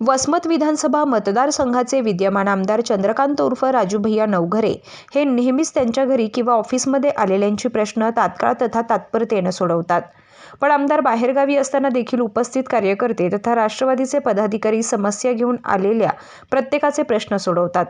वसमत विधानसभा मतदारसंघाचे विद्यमान आमदार चंद्रकांत उर्फ राजू भैया नवघरे हे नेहमीच त्यांच्या घरी किंवा ऑफिसमध्ये आलेल्यांची प्रश्न तात्काळ तथा तात्परतेनं सोडवतात. पण आमदार बाहेरगावी असताना देखील उपस्थित कार्यकर्ते तथा राष्ट्रवादीचे पदाधिकारी समस्या घेऊन आलेल्या प्रत्येकाचे प्रश्न सोडवतात.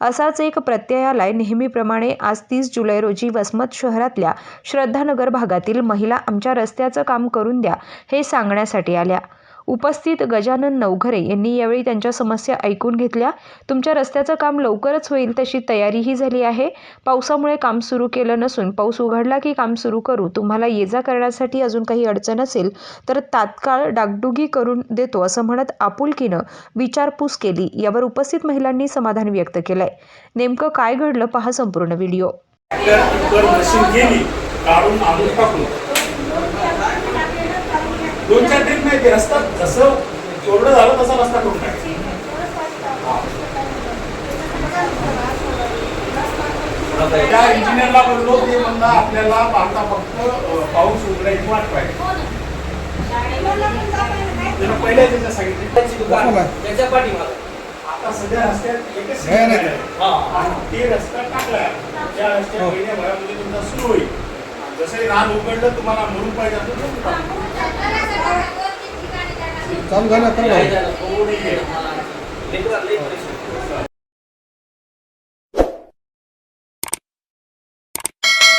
असाच एक प्रत्ययालाय नेहमीप्रमाणे आज तीस जुलै रोजी वसमत शहरातल्या श्रद्धानगर भागातील महिला आमच्या रस्त्याचं काम करून द्या हे सांगण्यासाठी आल्या. उपस्थित गजानन नवघरे यांनी यावेळी त्यांच्या समस्या ऐकून घेतल्या. तुमच्या रस्त्याचं काम लवकरच होईल तशी तयारीही झाली आहे. पावसामुळे काम सुरू केलं नसून पाऊस उघडला की काम सुरू करू. तुम्हाला ये जा करण्यासाठी अजून काही अडचण असेल तर तात्काळ डागडुगी करून देतो असं म्हणत आपुलकीनं विचारपूस केली. यावर उपस्थित महिलांनी समाधान व्यक्त केलंय. नेमकं काय घडलं पहा संपूर्ण व्हिडिओ. मशीन गेली काढून आणून टाकून. दोन चार नाही ते रस्ता जसं कोरडं झालं तसा रस्ता करून टाकायचा त्या इंजिनियरला बोललो ते म्हणला आपल्याला आता फक्त पाऊस उघडायची वाट पाहिजे. त्यानं पहिल्या त्याच्या सांगितलं त्याच्या पाठीमागे. आता सध्या रस्त्यात एकच नाही, नाही. सिग्नल आहे. आणि ते रस्ता टाकला त्या रस्त्या हो. महिन्याभरामध्ये तुमचा सुरू होईल. जसंही रान उघडलं तुम्हाला म्हणून पाहिजे ચાલુ ગાના કરવા